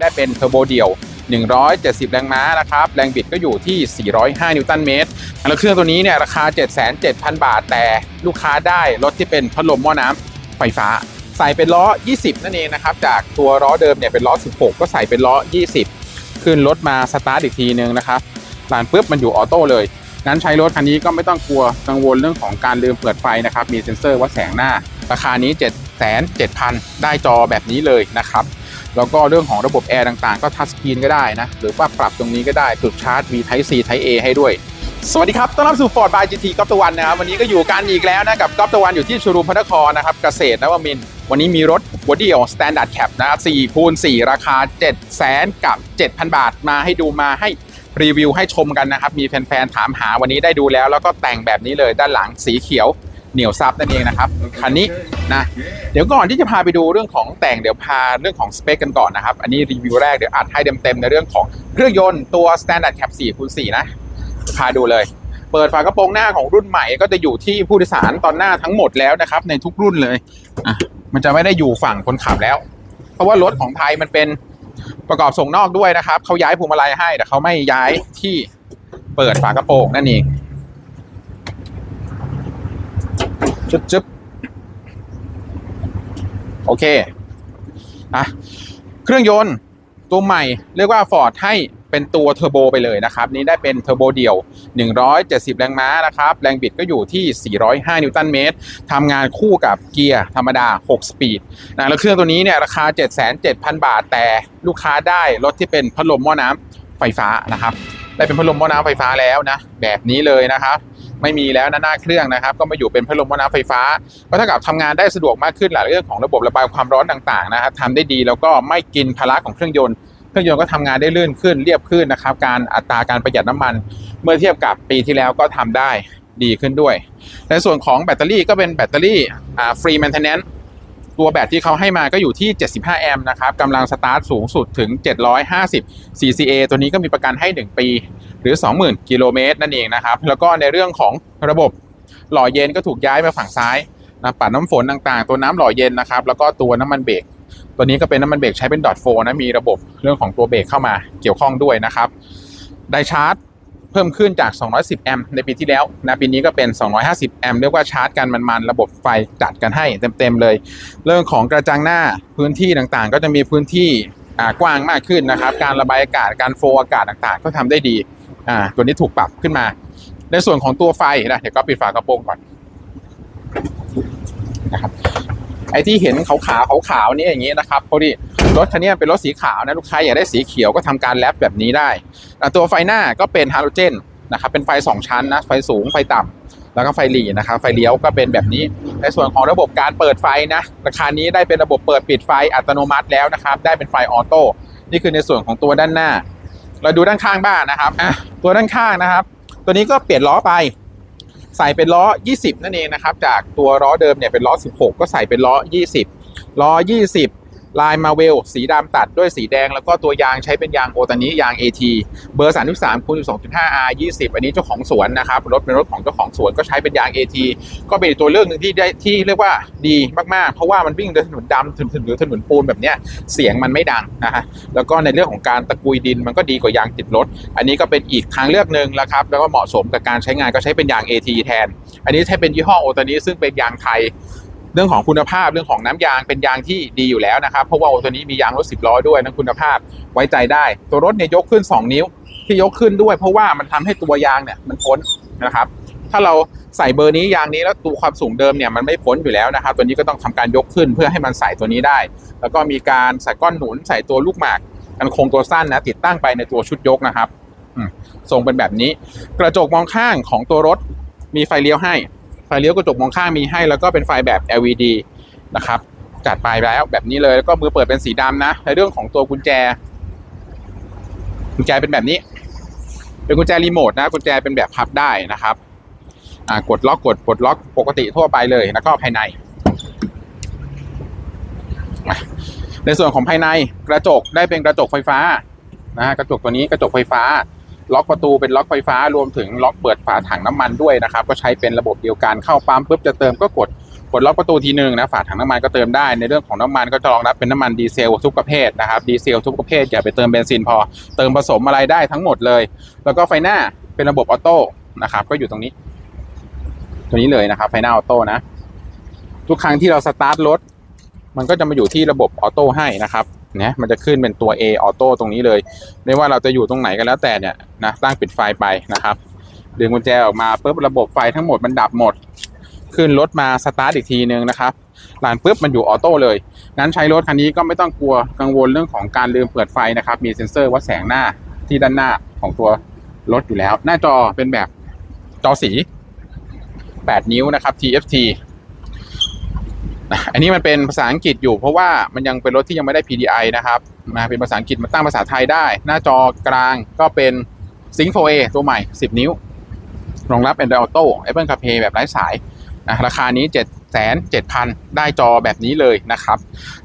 ได้เป็นเทอร์โบเดี่ยว 170 แรงม้านะครับ แรงบิดก็อยู่ที่ 405 นิวตันเมตร แล้วเครื่องตัวนี้เนี่ยราคา707,000 บาท แต่ลูกค้าได้รถที่เป็นพัดลมหม้อน้ำไฟฟ้า ใส่เป็นล้อ 20 นั่นเองนะครับ จากตัวล้อเดิมเนี่ยเป็นล้อ 16 ก็ใส่เป็นล้อ 20 ขึ้นรถมาสตาร์ทอีกทีนึงนะครับลานปุ๊บมันอยู่ออโต้เลยงั้นใช้รถคันนี้ก็ไม่ต้องกลัวกังวลเรื่องของการลืมเปิดไฟนะครับ มีเซ็นเซอร์วัดแสงหน้า ราคานี้ 7 7 0 0 0 ได้จอแบบนี้เลยนะครับ แล้วก็เรื่องของระบบแอร์ต่างๆ ก็ทัชสกรีนก็ได้นะ หรือว่าปรับตรงนี้ก็ได้ จุดชาร์จ V Type C Type A ให้ด้วย สวัสดีครับ ต้อนรับสู่ Ford by GT ก๊อฟตะวันนะครับ วันนี้ก็อยู่กันอีกแล้วนะ กับก๊อฟตะวันอยู่ที่ชูรูมพระนครนะครับ เกษตรนวมิน วันนี้มีรถหัวเดี่ยว Standard Cap นะครับ4คูณ4ราคา 7 0 0 0 0กับ 7,000 บาท มาให้ดูมาให้รีวิวให้ชมกันนะครับ มีแฟนๆ ถามหาวันนี้ได้ดูแล้ว แล้วก็แต่งแบบนี้เลยด้านหลังสีเขียว เหนียวซับนั่นเองนะครับคันนี้นะเดี๋ยวก่อนที่จะพาไปดูเรื่องของแต่งเดี๋ยวพาเรื่องของสเปคกันก่อนนะครับ อันนี้รีวิวแรกเดี๋ยวอัดให้เต็มๆในเรื่องของเครื่องยนต์ตัว Standard Cap 4คูณ4นะพาดูเลย เปิดฝากระโปรงหน้าของรุ่นใหม่ก็จะอยู่ที่ผู้โดยสารตอนหน้าทั้งหมดแล้วนะครับ ในทุกรุ่นเลยอะมันจะไม่ได้อยู่ฝั่งคนขับแล้ว เพราะว่ารถของไทยมันเป็นประกอบส่งนอกด้วยนะครับเขาย้ายพวงมาลัยให้แต่เขาไม่ย้ายที่เปิดฝากระโปรงนั่นเอง จุ๊บจุ๊บโอเคอะเครื่องยนต์ตัวใหม่เรียกว่า Ford ให้เป็นตัวเทอร์โบไปเลยนะครับ นี้ได้เป็นเทอร์โบเดี่ยว 170 แรงม้านะครับ แรงบิดก็อยู่ที่ 405 นิวตันเมตรทำงานคู่กับเกียร์ธรรมดา 6 สปีดนะแล้วเครื่องตัวนี้เนี่ยราคา707,000 บาท แต่ลูกค้าได้รถที่เป็นพัดลมหม้อน้ำไฟฟ้านะครับ ได้เป็นพัดลมหม้อน้ำไฟฟ้าแล้วนะ แบบนี้เลยนะครับ ไม่มีแล้วนะหน้าเครื่องนะครับ ก็มาอยู่เป็นพัดลมหม้อน้ำไฟฟ้าก็เท่ากับทำงานได้สะดวกมากขึ้นหลายเรื่องของระบบระบายความร้อนต่างๆนะครับทำได้ดีแล้วก็ไม่กินพละของเครื่องยนต์เครื่องยนต์ก็ทำงานได้ลื่นขึ้นเรียบขึ้นนะครับ การอัตราการประหยัดน้ำมัน เมื่อเทียบกับปีที่แล้วก็ทำได้ดีขึ้นด้วย ในส่วนของแบตเตอรี่ก็เป็นแบตเตอรี่ฟรีแมนเทนแนน ตัวแบตที่เขาให้มาก็อยู่ที่ 75 แอมป์นะครับกำลังสตาร์ทสูงสุดถึง 750 CCA ตัวนี้ก็มีประกันให้ 1 ปี หรือ 20,000 กิโลเมตรนั่นเองนะครับ แล้วก็ในเรื่องของระบบหล่อเย็นก็ถูกย้ายมาฝั่งซ้ายนะปัดน้ำฝนต่างๆ ตัวน้ำหล่อเย็นนะครับ แล้วก็ตัวน้ำมันเบรกตัวนี้ก็เป็นน้ำมันเบรกใช้เป็นดอทโฟนะมีระบบเรื่องของตัวเบรกเข้ามาเกี่ยวข้องด้วยนะครับ ไดชาร์จ พิ่มขึ้นจาก 210 แอมป์ในปีที่แล้วนะปีนี้ก็เป็น 250 แอมป์เรียกว่าชาร์จกันมันๆ ระบบไฟจัดกันให้เต็มๆเลย เรื่องของกระจังหน้าพื้นที่ต่างๆ ก็จะมีพื้นที่กว้างมากขึ้นนะครับ การระบายอากาศการโฟล์อากาศต่างๆ ก็ทำได้ดีอ่าตัวนี้ถูกปรับขึ้นมา ในส่วนของตัวไฟนะเดี๋ยวก็ปิดฝากระโปรงก่อนนะครับ ไอ้ที่เห็นขาวๆขาวๆนี่อย่างนี้นะครับพอดีรถคันนี้เป็นรถสีขาวนะลูกค้าอยากได้สีเขียวก็ทำการแรปแบบนี้ได้ตัวไฟหน้าก็เป็นฮาโลเจนนะครับเป็นไฟ 2 ชั้นนะไฟสูงไฟต่ำแล้วก็ไฟหลีนะครับไฟเลี้ยวก็เป็นแบบนี้ ในส่วนของระบบการเปิดไฟนะราคานี้ได้เป็นระบบเปิดปิดไฟอัตโนมัติแล้วนะครับได้เป็นไฟออโต้นี่คือในส่วนของตัวด้านหน้า เราดูด้านข้างบ้างนะครับอะตัวด้านข้างนะครับ ตัวนี้ก็เปลี่ยนล้อไป ใส่เป็นล้อ 20 นั่นเองนะครับ จากตัวล้อเดิมเนี่ยเป็นล้อ 16 ก็ใส่เป็นล้อ 20 ล้อ 20 ลายมาเวลสีดำตัดด้วยสีแดง แล้วก็ตัวยางใช้เป็นยางโอตานิยาง AT เบอร์ 33คูณ2.5 R 20 อันนี้เจ้าของสวนนะครับรถเป็นรถของเจ้าของสวนก็ใช้เป็นยาง AT ก็เป็นตัวเลือกหนึ่งที่ได้ที่เรียกว่าดีมากๆ เพราะว่ามันวิ่งถนนดำถนนหรือถนนปูนแบบเนี้ยเสียงมันไม่ดังนะฮะแล้วก็ในเรื่องของการตะกุยดินมันก็ดีกว่ายางติดรถ อันนี้ก็เป็นอีกทางเลือกหนึ่งแล้วครับแล้วก็เหมาะสมกับการใช้งานก็ใช้เป็นยาง AT แทน อันนี้ใช้เป็นยี่ห้อโอตานิซึ่งเป็นยางไทย เรื่องของคุณภาพเรื่องของน้ำยางเป็นยางที่ดีอยู่แล้วนะครับ เพราะว่าตัวนี้มียางรถสิบล้อด้วยนะคุณภาพไว้ใจได้ ตัวรถเนี่ยยกขึ้น 2 นิ้วที่ยกขึ้นด้วย เพราะว่ามันทำให้ตัวยางเนี่ยมันพ้นนะครับ ถ้าเราใส่เบอร์นี้ยางนี้แล้วตัวความสูงเดิมเนี่ยมันไม่พ้นอยู่แล้วนะครับ ตัวนี้ก็ต้องทำการยกขึ้นเพื่อให้มันใส่ตัวนี้ได้ แล้วก็มีการใส่ก้อนหนุนใส่ตัวลูกหมากกันคงตัวสั้นนะติดตั้งไปในตัวชุดยกนะครับทรงเป็นแบบนี้ กระจกมองข้างของตัวรถมีไฟเลี้ยวให้ ไฟเลี้ยวกระจกมองข้างมีให้ แล้วก็เป็นไฟแบบ LED นะครับจัดไปแล้วแบบนี้เลยแล้วก็มือเปิดเป็นสีดำนะในเรื่องของตัวกุญแจ กุญแจเป็นแบบนี้ เป็นกุญแจรีโมทนะกุญแจเป็นแบบพับได้นะครับกดล็อกกดปลดล็อกปกติทั่วไปเลยแล้วก็ภายใน ในส่วนของภายในกระจกได้เป็นกระจกไฟฟ้านะฮะกระจกตัวนี้กระจกไฟฟ้า ล็อกประตูเป็นล็อกไฟฟ้ารวมถึงล็อกเปิดฝาถังน้ำมันด้วยนะครับ ก็ใช้เป็นระบบเดียวกันเข้าปั๊มปุ๊บจะเติมก็กดปลดล็อกประตูทีหนึ่งนะฝาถังน้ำมันก็เติมได้ในเรื่องของน้ำมันก็จะรองรับเป็นน้ำมันดีเซลทุกประเภทนะครับดีเซลทุกประเภทอย่าไปเติมเบนซินพอ เติมผสมอะไรได้ทั้งหมดเลย แล้วก็ไฟหน้าเป็นระบบออโต้นะครับก็อยู่ตรงนี้ ตัวนี้เลยนะครับไฟหน้าออโต้นะ ทุกครั้งที่เราสตาร์ทรถมันก็จะมาอยู่ที่ระบบออโต้ให้นะครับ นี่ยมันจะขึ้นเป็นตัว A ออโต้ตรงนี้เลยไม่ว่าเราจะอยู่ตรงไหนก็แล้วแต่เนี่ยนะตั้งปิดไฟไปนะครับ ดึงกุญแจออกมาปุ๊บระบบไฟทั้งหมดมันดับหมด ขึ้นรถมาสตาร์ทอีกทีนึงนะครับหลานปุ๊บมันอยู่ออโต้เลย งั้นใช้รถคันนี้ก็ไม่ต้องกลัวกังวลเรื่องของการลืมเปิดไฟนะครับ มีเซ็นเซอร์วัดแสงหน้าที่ด้านหน้าของตัวรถอยู่แล้ว หน้าจอเป็นแบบจอสี 8 นิ้วนะครับ TFT อันนี้มันเป็นภาษาอังกฤษอยู่ เพราะว่ามันยังเป็นรถที่ยังไม่ได้ PDI นะครับมาเป็นภาษาอังกฤษมาตั้งภาษาไทยได้ หน้าจอกลางก็เป็น Sync 4A ตัวใหม่ 10 นิ้ว รองรับ Android Auto Apple CarPlay แบบไร้สายนะราคานี้ 7 7 0 0 0 ได้จอแบบนี้เลยนะครับ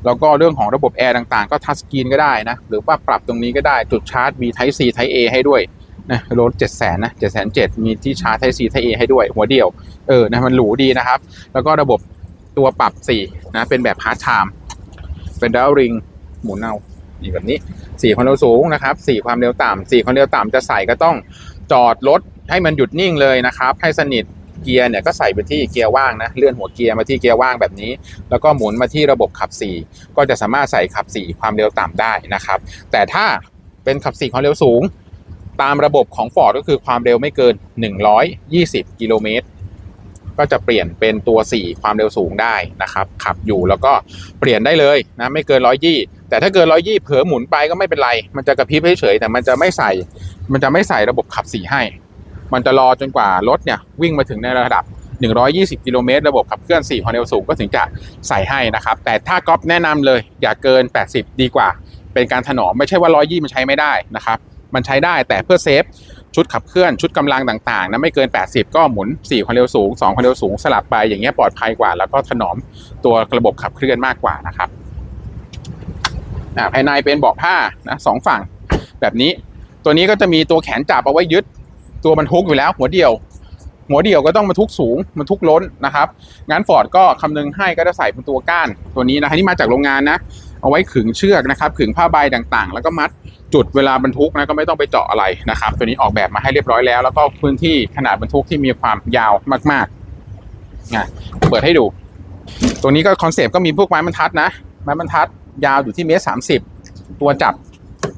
แล้วก็เรื่องของระบบแอร์ต่างๆ ก็ทัชสกรีนก็ได้นะ หรือว่าปรับตรงนี้ก็ได้จุดชาร์จมี Type C Type A ให้ด้วยนะรถ7 0 0 0 0นะ7 0 0 0 มีที่ชาร์จ Type C Type A ให้ด้วย หัวเดียว เออนะมันหรูดีนะครับ แล้วก็ระบบ ตัวปรับสีนะเป็นแบบฮาร์ดไทม์เป็นดาวริงหมุนเอานี่แบบนี้สี่ความเร็วสูงนะครับสี่ความเร็วต่ำสี่ความเร็วต่ำจะใส่ก็ต้องจอดรถให้มันหยุดนิ่งเลยนะครับ ให้สนิทเกียร์เนี่ยก็ใส่ไปที่เกียร์ว่างนะเลื่อนหัวเกียร์มาที่เกียร์ว่างแบบนี้ แล้วก็หมุนมาที่ระบบขับ 4 ก็จะสามารถใส่ขับ 4 ความเร็วต่ำได้นะครับ แต่ถ้าเป็นขับ 4 ความเร็วสูง ตามระบบของ Ford ก็คือความเร็วไม่เกิน 120 กิโลเมตร ก็จะเปลี่ยนเป็นตัว 4 ความเร็วสูงได้นะครับ ขับอยู่แล้วก็เปลี่ยนได้เลยนะไม่เกิน120แต่ถ้าเกิน120เผลอหมุนไปก็ไม่เป็นไร มันจะกระพริบเฉยแต่มันจะไม่ใส่ มันจะไม่ใส่ระบบขับ 4 ให้ มันจะรอจนกว่ารถเนี่ยวิ่งมาถึงในระดับ 120 กิโลเมตรระบบขับเคลื่อน 4 ความเร็วสูงก็ถึงจะใส่ให้นะครับ แต่ถ้าก๊อฟแนะนำเลย อย่าเกิน 80 ดีกว่า เป็นการถนอมไม่ใช่ว่า120มันใช้ไม่ได้นะครับ มันใช้ได้แต่เพื่อเซฟ ชุดขับเคลื่อนชุดกำลังต่างๆนะไม่เกิน 80 ก็หมุน 4 ความเร็วสูง 2 ความเร็วสูงสลับไปอย่างเงี้ยปลอดภัยกว่า แล้วก็ถนอมตัวระบบขับเคลื่อนมากกว่านะครับภายในเป็นเบาะผ้านะสองฝั่งแบบนี้ ตัวนี้ก็จะมีตัวแขนจับเอาไว้ยึดตัวบรรทุกอยู่แล้ว หัวเดียว หัวเดียวก็ต้องบรรทุกสูงบรรทุกล้นนะครับงั้นฟอร์ดก็คำนึงให้ก็จะใส่เป็นตัวก้านตัวนี้นะที่มาจากโรงงานนะ เอาไว้ขึงเชือกนะครับขึงผ้าใบต่างๆ แล้วก็มัดจุดเวลาบรรทุกนะก็ไม่ต้องไปเจาะอะไรนะครับ ตัวนี้ออกแบบมาให้เรียบร้อยแล้ว แล้วก็พื้นที่ขนาดบรรทุกที่มีความยาวมากๆนะเปิดให้ดู ตัวนี้ก็คอนเซปต์ก็มีพวกไม้บรรทัดนะไม้บรรทัดยาวอยู่ที่เมตรสามสิบตัวจับ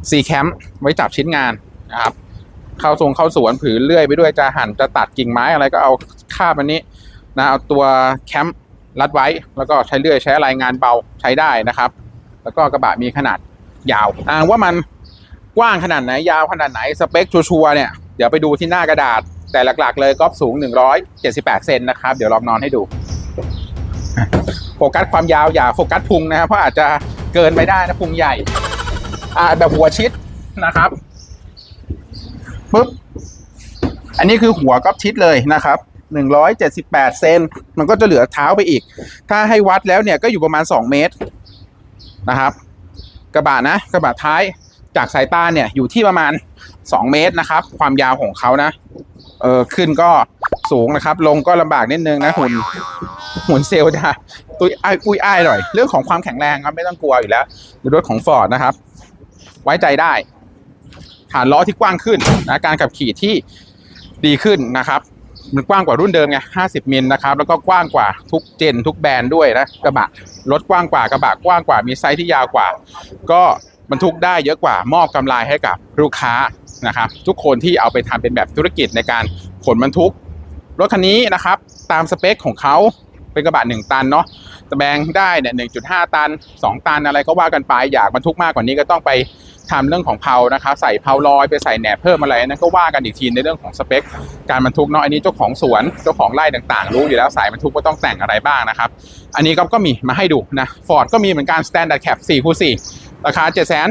ซีแคมไว้จับชิ้นงานนะครับเข้าทรงเข้าสวนผืนเลื่อยไปด้วยจะหั่นจะตัดกิ่งไม้อะไรก็เอาคาบอันนี้นะเอาตัวแคมป์รัดไว้ แล้วก็ใช้เลื่อยใช้อะไรงานเบาใช้ได้นะครับ แล้วก็กระบะมีขนาดยาวอ่าว่ามันกว้างขนาดไหนยาวขนาดไหนสเปคชัวร์เนี่ยเดี๋ยวไปดูที่หน้ากระดาษ แต่หลักๆ เลยก๊อฟสูง 178 เซนนะครับ เดี๋ยวลองนอนให้ดู โฟกัสความยาวอย่าโฟกัสพุงนะครับเพราะอาจจะเกินไปได้นะพุงใหญ่ อ่าแบบหัวชิดนะครับปุ๊บอันนี้คือหัวก๊อฟชิดเลยนะครับ178 เซนมันก็จะเหลือเท้าไปอีก ถ้าให้วัดแล้วเนี่ยก็อยู่ประมาณ 2 เมตร นะครับ กระบะนะกระบะท้ายจากสายตาเนี่ยอยู่ที่ประมาณ 2 เมตรนะครับ ความยาวของเขานะเออขึ้นก็สูงนะครับ ลงก็ลำบากนิดนึงนะหุ่นหุ่นเซลจะตุยอ้ายอุ้ยอ้ายหน่อย เรื่องของความแข็งแรงครับไม่ต้องกลัวอยู่แล้วในรถของฟอร์ดนะครับ ไว้ใจได้ ฐานล้อที่กว้างขึ้นนะการขับขี่ที่ดีขึ้นนะครับ มันกว้างกว่ารุ่นเดิมไง 50 มิลนะครับ แล้วก็กว้างกว่าทุกเจนทุกแบรนด์ด้วยนะ กระบะ รถกว้างกว่ากระบะกว้างกว่า มีไซส์ที่ยาวกว่า ก็บรรทุกได้เยอะกว่า มอบกำไรให้กับลูกค้านะครับ ทุกคนที่เอาไปทำเป็นแบบธุรกิจในการขนบรรทุก รถคันนี้นะครับ ตามสเปคของเขาเป็นกระบะ 1 ตันเนาะตะแบงได้เนี่ย 1.5 ตัน 2 ตันอะไรก็ว่ากันไป อยากบรรทุกมากกว่านี้ก็ต้องไป ทำเรื่องของเพานะครับใส่เพาลอยไปใส่แหนบเพิ่มอะไรนั้นก็ว่ากันอีกทีในเรื่องของสเปค การบรรทุกเนาะอันนี้เจ้าของสวนเจ้าของไร่ต่างๆ รู้อยู่แล้วสายบรรทุกว่าต้องแต่งอะไรบ้างนะครับ อันนี้ก็ก็มีมาให้ดูนะฟอร์ดก็มีเหมือนกัน Standard Cap 4คู4ราคา7 7 0 0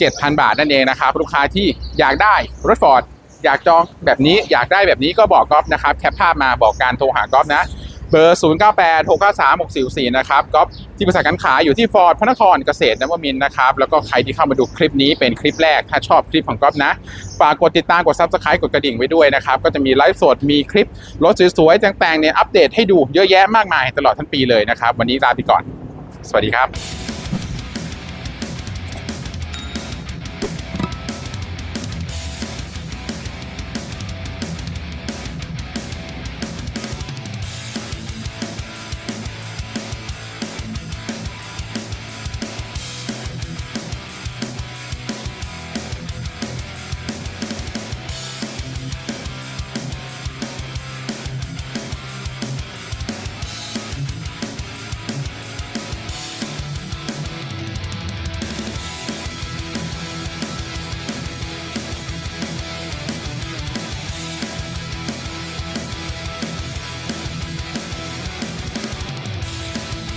7,000บาทนั่นเองนะครับลูกค้าที่อยากได้รถฟอร์ดอยากจองแบบนี้อยากได้แบบนี้ก็บอกก๊อฟนะครับแคปภาพมาบอกการโทรหาก๊อฟนะ เบอร์ 0 9 8 6 9 3 6 4 4นะครับก็ที่บริษัทการขายอยู่ที่ฟอร์ดพระนครเกษตรนวมินนะครับ แล้วก็ใครที่เข้ามาดูคลิปนี้เป็นคลิปแรก ถ้าชอบคลิปของก๊อฟนะ ฝากกดติดตาม กดซับสไครต์กดกระดิ่งไว้ด้วยนะครับ ก็จะมีไลฟ์สด มีคลิปรถสวยๆแต่งๆเนี่ยอัปเดตให้ดูเยอะแยะมากมายตลอดทั้งปีเลยนะครับ วันนี้ลาไปก่อน สวัสดีครับ